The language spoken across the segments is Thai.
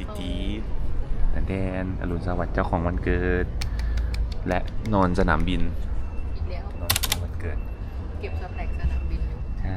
ติตีแต่แดนอรุณสวัสดิ์เจ้าของวันเกิด และนอนสนามบินอีกแล้วนอนในวันเกิด เก็บสแต็กสนามบินอยู่ ใช่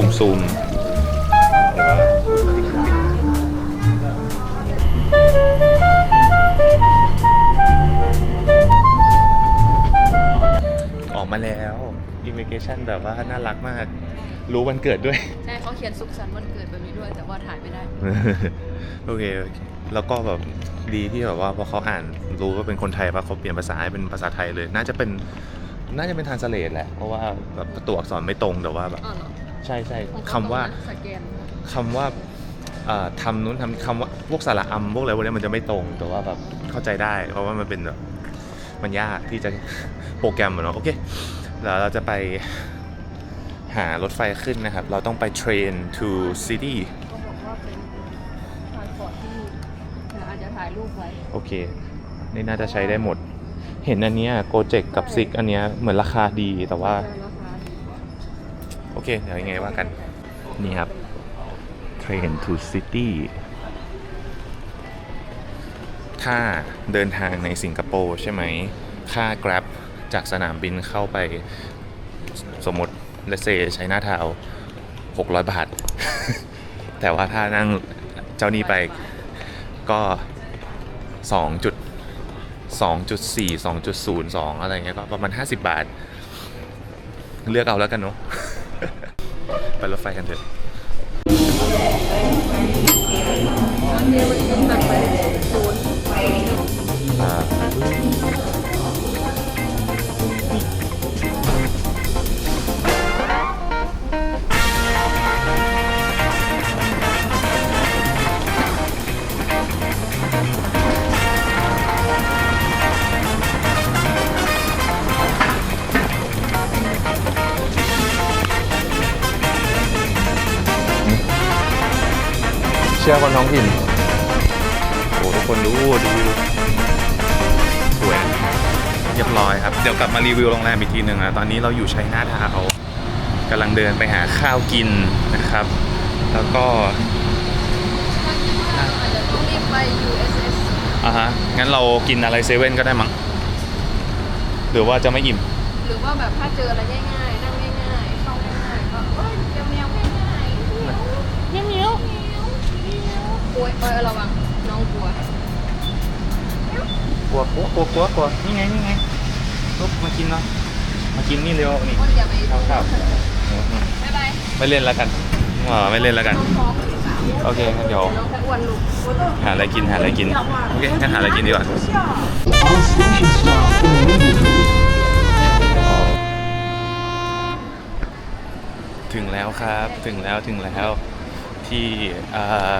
ซูมซูมเดี๋ยวว่าออกมาแล้วอิมิเกชันแบบว่าน่ารักมาก รู้วันเกิดด้วย ใช่เขาเขียนสุขสันต์วันเกิดแบบนี้ด้วย แต่ว่าถ่ายไม่ได้ โอเคโอเคแล้วก็แบบดีที่แบบว่าพอเขาอ่านรู้ว่าเป็นคนไทยว่าเขาเปลี่ยนภาษาให้เป็นภาษาไทยเลย น่าจะเป็นน่าจะเป็นทานสเลตแหละ เพราะว่าแบบตัวอักษรไม่ตรงแต่ว่าแบบอ้าวเหรอ ใช่ใช่ของเขคำว่าตรงนั้นสแกนคำว่าเอ่อทำนู้นทำคำว่าพวกสระอัมพวกอะไรพวกนี้มันจะไม่ตรงแต่ว่าแบบเข้าใจได้ เพราะว่ามันเป็นแบบมันยากที่จะโปรแกรมอะเนาะโอเคแล้วเราจะไปหารถไฟขึ้นนะครับ เราต้องไป train to city เขาบอกว่าเป็นทางปอดที่เดี๋ยวอาจจะถ่ายรูปไว้โอเค นี่น่าจะใช้ได้หมด เห็นอันเนี้ยโกเจกกับซิกอันเนี้ยเหมือนราคาดีแต่ว่าราคาดีกว่าโอ เคเดี๋ยวยังไงว่ากัน นี่ครับ Train to City ถ้าเดินทางในสิงคโปร์ใช่ไหม ค่า Grab จากสนามบินเข้าไปสมมติเลเซใช้หน้าเท้า600 บาท แต่ว่าถ้านั่งเจ้านี้ไปก็ 2 จุด2.4 2.02 อะไรเงี้ยก็ประมาณ 50 บาท เลือกเอาแล้วกันเนาะ ไปรถไฟกันเถอะอ่า ชื่อคนท้องถิ่นโอ้ทุกคนดูดูสวยเรียบร้อยครับ เดี๋ยวกลับมารีวิวโรงแรมอีกทีหนึ่งนะตอนนี้เราอยู่ชัยนาทาวน์กำลังเดินไปหาข้าวกินนะครับ แล้วก็อาจจะต้องรีบไป USS อะฮะงั้นเรากินอะไรเซเว่นก็ได้มั้งหรือว่าจะไม่อิ่ม หรือว่าแบบถ้าเจออะไรง่ายๆ นั่งง่ายๆเข้าง่ายๆก็เอ้ยเดี๋ยวแมวง่ายๆเมียวเมียวเมียวเมียว โอ้ยเอ้ยระวังน้องกลัว กลัวกลัวกลัวกลัวกลัวนี่ไงนี่ไงลุกมากินเนาะมากินนี่เร็วนี่คนอย่าไปข้าวข้าวบ๊ายบายไม่เล่นแล้วกันอ๋อไม่เล่นแล้วกัน น้องท้องหรือเปล่าโอเคงั้นเดี๋ยวน้องแค่อ้วนลูก หาอะไรกินหาอะไรกินโอเคงั้นหาอะไรกินดีกว่า All station staff immediately. ถึงแล้วครับถึงแล้วถึงแล้วที่อ่า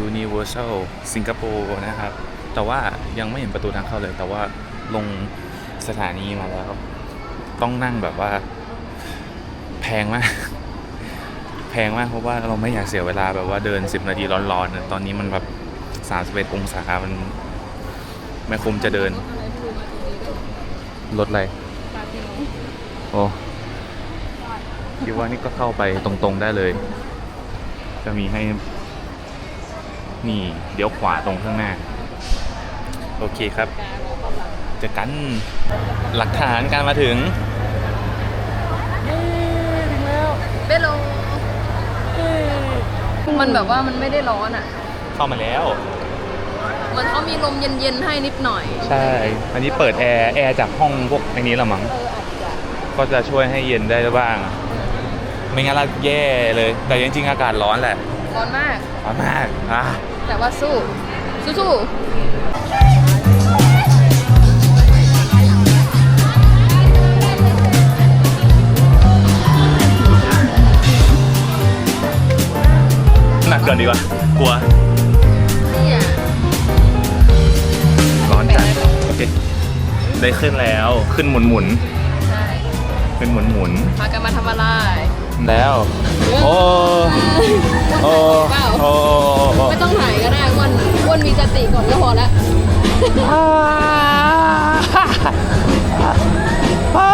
Universal สิงคโปร์นะครับ แต่ว่ายังไม่เห็นประตูทางเข้าเลย แต่ว่าลงสถานีมาแล้ว ต้องนั่งแบบว่า แพงมาก แพงมากเพราะว่าเราไม่อยากเสียเวลาแบบว่าเดิน 10 นาทีร้อนๆนะตอนนี้มันแบบ31องศา มันไม่คุ้มจะเดินอะไรไม่รู้มาตรงนี้ด้วยรถอะไรปาติโนโอ้คิดว่านี่ก็เข้าไปตรงๆได้เลย จะมีให้ นี่เดี๋ยวขวาตรงข้างหน้า โอเคครับการรอเข้าหลังเจะกันหลักฐานการมาถึงเบลโลมันแบบว่ามันไม่ได้ร้อนอะ เข้ามาแล้ว มันเขามีลมเย็นๆให้นิดหน่อย ใช่ อันนี้เปิดแอร์แอร์จากห้องพวกในนี้ละมั้งเอออาจจะก็จะช่วยให้เย็นได้บ้าง ไม่งั้นเราแย่เลย แต่จริงๆอากาศร้อนแหละ ร้อนมาก ร้อนมาก อะ แต่ว่าสู้ สู้ตัดก่อนดีกว่ากลัวเนี่ยร้อนจัดโอเค ได้ขึ้นแล้วขึ้นหมุนหมุนใช่ๆขึ้นหมุนหมุนพากันมาทำอะไร ๆแล้ว โอ้ โอ้เปล่าโอ้โอ้ไม่ต้องถ่ายก็ได้อ้วนอ้วนมีสติก่อนก็พอแล้วโอ้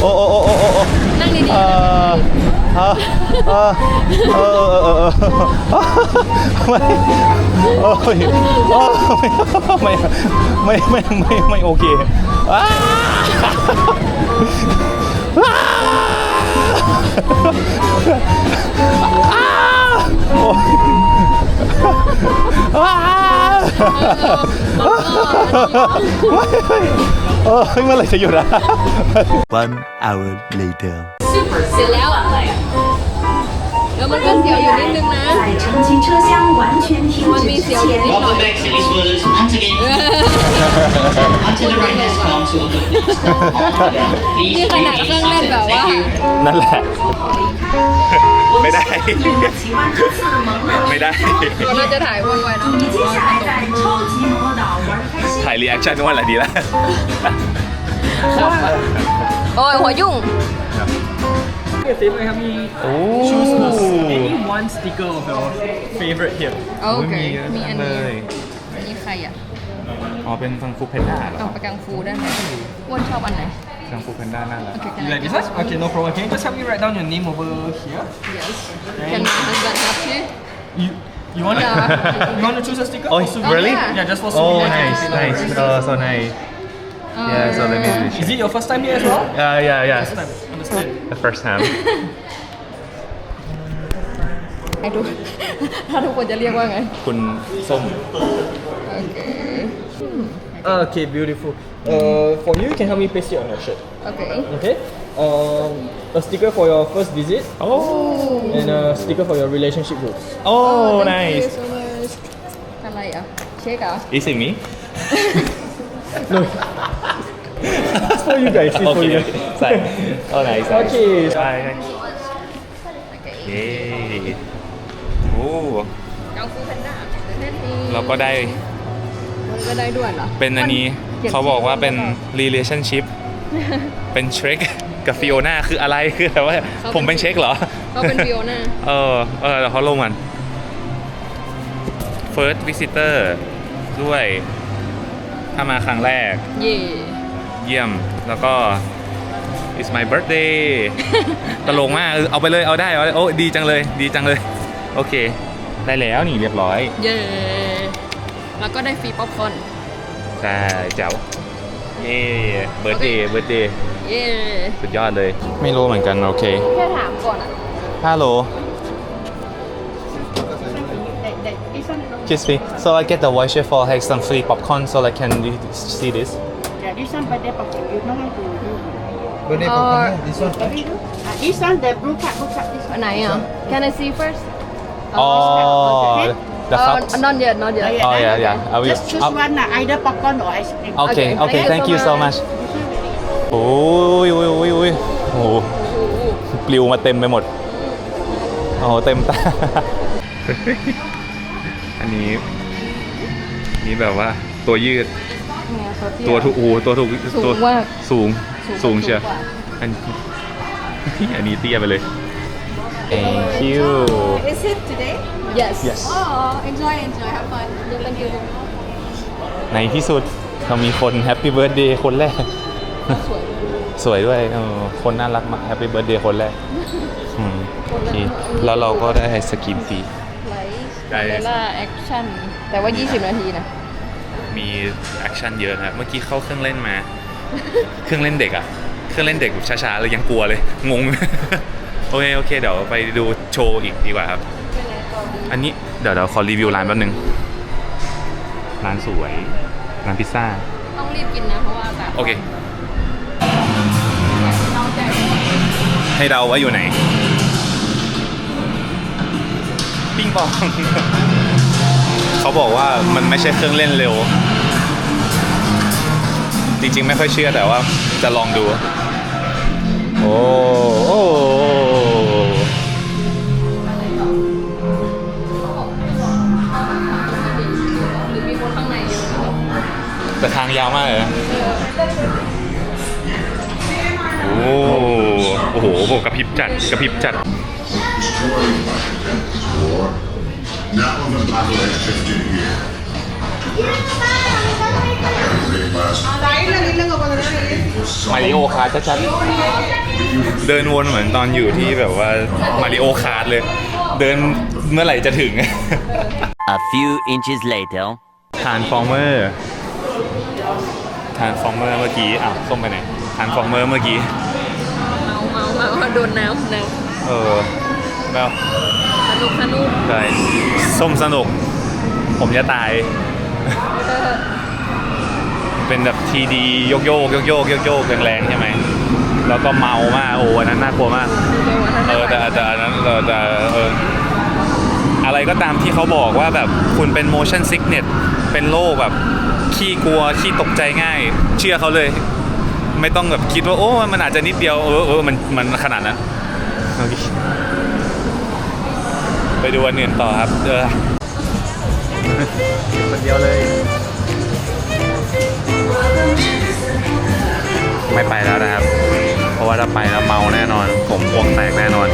โอ้โอ้โอ้โอ้นั่งดีเออเออเออเออเออเออไม่โอ้ยไม่ไม่ไม่ไม่ไม่โอเคอ้าโอ้ยอ้า เออเมื่อไหร่จะหยุดอะ One hour later. ๆเสร็จแล้ว แล้วมันก็เสียวอยู่นิดนึงนะมันมีเสียวอยู่นิดหน่อยนี่ขนาดเครื่องเล่นแบบว่านั่นแหละ ไม่ได้ ไม่ได้ เดี๋ยวเราจะถ่ายวนไว้นะถ่ายรีแอคชั่นว่นอหไรดีล่ะ โอ้ยหัวยุ่ง favorite help me โอ้ choose any one sticker of your favorite here. โอเค เยอะ มีอัน เล นี้ ย อันนี้ใครอ่ะ อ๋อ เป็นฟังฟูเพนด้าเหรอ เอาประกังฟูได้ไหมอ้วนชอบอันไหน ฟังฟูเพนด้าน่ารัก โอเค You like this one? Okay, no problem. Can you just help me write down your name over here? yes can my husband help you You you want Yeah. you want to choose a sticker? Oh, Or it's souvenir? really? yeah. Yeah, just for Oh, souvenir. nice, nice. Oh, so nice. Yeah, so let me do Is it your first time here as well? Yeah, yeah, yeah. First time. Understand. The first time. ไอ้ทุก ถ้าทุกคนจะเรียกว่าไง คุณส้ม โอเค Okay, beautiful. Uh, for you, you can help me paste it on your shirt. โอเค Okay. Um, a sticker for your first visit Oh, and a sticker for your relationship goals. oh, thank you nice. so much อะไรอ่ะ เช็คอ่ะ Is it me? No. It's for you guys. It's for you Okay. guys. Sorry. Oh, nice. nice. Okay. Bye. โอเคเย้โอ้กังฟูแพนด้าเล่นดีเราก็ได้มันก็ได้ด้วยเหรอ เป็นอันนี้ขียนเขาบอกว่าเป็น relationship เป็นเชคกับฟิโอนาคืออะไรคือแบบว่าผมเป็นเชคเหรอเขาเป็นวิโอน่าเออเออแล้วเขาลงมัน first visitor ด้วยถ้ามาครั้งแรก เย่ เยี่ยมแล้วก็ it's my birthday ตลกมากเออเอาไปเลยเอาได้เอาได้โอ้ดีจังเลยดีจังเลย โอเค ได้แล้วนี่เรียบร้อย เย่แล้วก็ได้ฟรีป๊อปคอร์นใช่แจ๋วเย่เบิร์ดเดย์เบิร์ดเดย์เย่สุดยอดเลย ไม่รู้เหมือนกัน โอเคแค่ถามก่อนอะฮัลโหล Excuse me. So I get the voucher for have some free popcorn so I can re- see this. Yeah, this one birthday popcorn. You know how to do. Birthday Or- popcorn, eh? this one. Very good. Uh, this one, the blue card, blue card, this อั one. นไหนอ่ะ Can I see first Oh, the Uh, cups. not yet not yet Oh, yeah, yeah. I will- Just choose I'll- one, uh, either popcorn or ice cream. Okay, Okay, okay, thank thank you you so so much. much. โอ้ยโอ้ยโอ้ยโอ้ยโอ้โหปลิวมาเต็มไปหมด โอ้โหเต็มตา อันนี้ นี่แบบว่าตัวยืด ตั วถูกโอ้โหตัวถูกสูตัวงมากสูงสูสูงงเชียวกว่าอันอันนี้เตี้ยไปเลย Thank you Is it today? Yes Yes Oh enjoy enjoy have fun Yeah thank you ในที่สุดเรามีคนแฮปปี้เบิร์ดเดย์คนแรก สวยสวยด้วยเออคนน่ารักมากแฮปปี้เบิร์ดเดย์คนแรกอืมโอเคแล้วเราก็ได้สกินฟรีไลท์ได้เดล่าแอคชั่นแต่ว่า 20 นาทีนะ มีแอคชั่นเยอะครับเมื่อกี้เข้าเครื่องเล่นมา เครื่องเล่นเด็กอะเครื่องเล่นเด็กแบบช้าๆเลยยังกลัวเลยงง โอเคโอเคเดี๋ยวไปดูโชว์อีกดีกว่าครับ อันนี้เดี๋ยวเดี๋ยวขอรีวิวร้านแป๊บนึงร้านสวยร้านพิซซ่าต้องรีบกินนะเพราะว่าแบบโอเค น้องใจให้เดาว่าอยู่ไหน ปิ้งปอง เขาบอกว่ามันไม่ใช่เครื่องเล่นเร็ว จริงๆไม่ค่อยเชื่อแต่ว่าจะลองดู โอ้โหแต่ทางยาวมากเลยโอ้โห โอ้โหกระพริบจัด กระพริบจัด Not on the battle at 15 here. มาริโอคาร์ชัดๆเดินวนเหมือนตอนอยู่ที่แบบว่ามาริโอคาร์เลย เดินเมื่อไหร่จะถึง A few inches later. ทานฟอร์เมอร์ทานฟอร์เมอร์เมื่อกี้อ้าวส้มไปไหนทานฟอร์เมอร์เมื่อกี้ เมาเมาเมาโดนน้ำน้เออแล้วำส นุกสนุกใช่ส้มสนุก ผมจะตาย เป็นแบบทีดีโยกโยกโยกโยกโยกโยกแรงๆใช่ไหมแล้วก็เมามากโอ้อันนั้นน่ากลัวมากเออแต่แต่อันนั้นเออแต่เอออะไรก็ตามที่เขาบอกว่าแบบคุณเป็น motion sickness เป็นโรคแบบขี้กลัวขี้ตกใจง่าย เชื่อเขาเลย ไม่ต้องแบบคิดว่าโอ้มันอาจจะนิดเดียวเออเออมันมันขนาดนั้นโอเค ไปดูวันอื่นต่อครับเออคนเดียวเลย ไม่ไปแล้วนะครับ เพราะว่าถ้าไปแล้วเมาแน่นอน ผมพวงแตกแน่นอน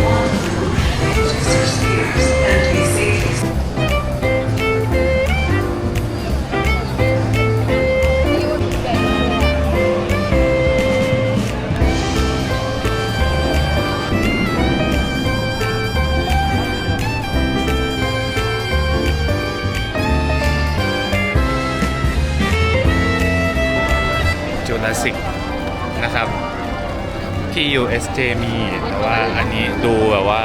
สิกนะครับที่ USJ มีแต่ว่าอันนี้ดูแบบว่า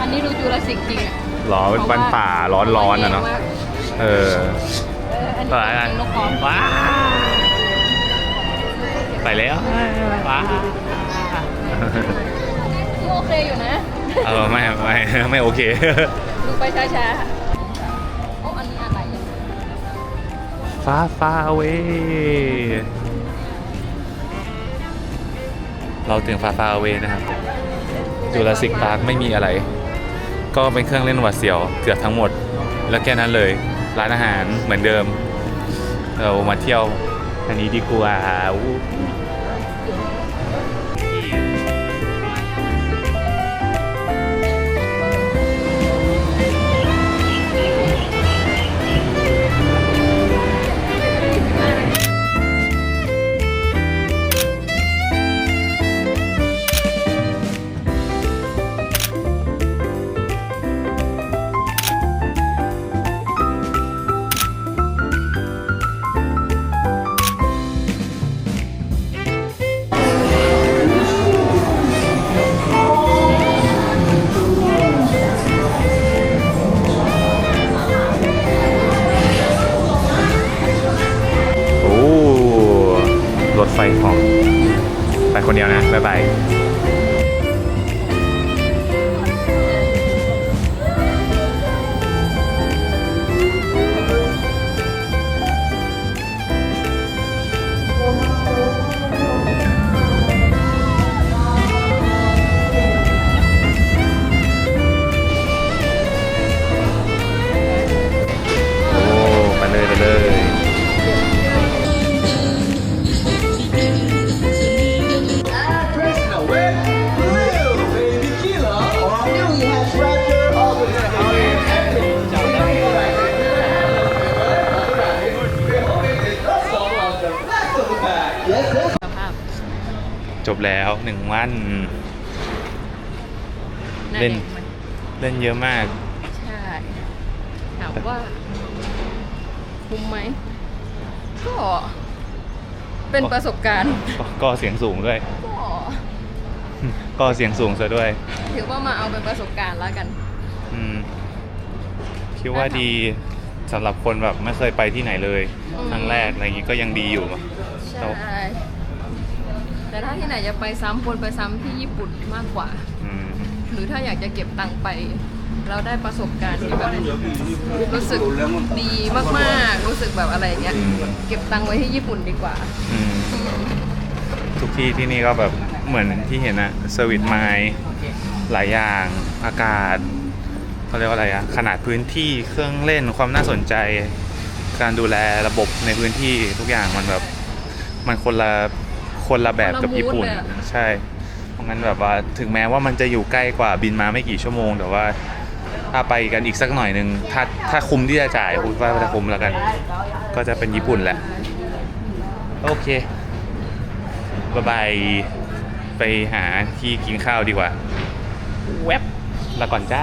อันนี้ดูจูราสสิกจริงอะหรอเป็นปันป่าร้อนๆอะเนาะเออเอออันต่อนี้กันนกพร้อมว้าไปแล้วว้าที่โอเคอยู่นะ เออไม่ไม่ไม่โอเค ดูไปช้าๆโอ้อันนี้อะไรอะฟ้าฟ้าเว เราถึงฟาฟาเวนะครับจูราสิกพาร์คไม่มีอะไร ก็เป็นเครื่องเล่นหวัดเสียวเกือบทั้งหมด แล้วแค่นั้นเลยร้านอาหารเหมือนเดิม เรามาเที่ยวอันนี้ดีกว่า คนเดียวนะบ๊ายบาย เล่น เล่นเยอะมาก ใช่ ถามว่า คุ้มไหม ก็ เป็นประสบการณ์ก็ก็เสียงสูงด้วย ก็ก็เสียงสูงซะด้วย ถือว่ามาเอาเป็นประสบการณ์แล้วกัน อืม คิดว่าดีสำหรับคนแบบไม่เคยไปที่ไหนเลยอืมครั้งแรกอะไรอย่างงี้ก็ยังดีอยู่ใช่ แต่ถ้าที่ไหนจะไปซ้ำควรไปซ้ำที่ญี่ปุ่นมากกว่า อืมหรือถ้าอยากจะเก็บตังค์ไป เราได้ประสบการณ์ที่แบบรู้สึกดีมากๆ รู้สึกแบบอะไรอย่างเงี้ยอืมเก็บตังค์ไว้ที่ญี่ปุ่นดีกว่า อืมทุกที่ที่นี่ก็แบบเหมือนที่เห็นอะเซอร์วิสไมหลายอย่างอากาศเขาเรียกว่าอะไรอะขนาดพื้นที่เครื่องเล่นความน่าสนใจ การดูแลระบบในพื้นที่ทุกอย่างมันแบบ มันคนละ คนละแบบกับคนละญี่ปุ่น mood เลยอะ ใช่เพราะงั้นแบบว่าถึงแม้ว่ามันจะอยู่ใกล้กว่าบินมาไม่กี่ชั่วโมง แต่ว่าถ้าไปกันอีกสักหน่อยหนึ่งถ้าถ้าคุ้มที่จะจ่ายผมว่าจะคุ้มแล้วกัน ก็จะเป็นญี่ปุ่นแหละ โอเคบายบายไปหาที่กินข้าวดีกว่าเว็บลาก่อนจ้า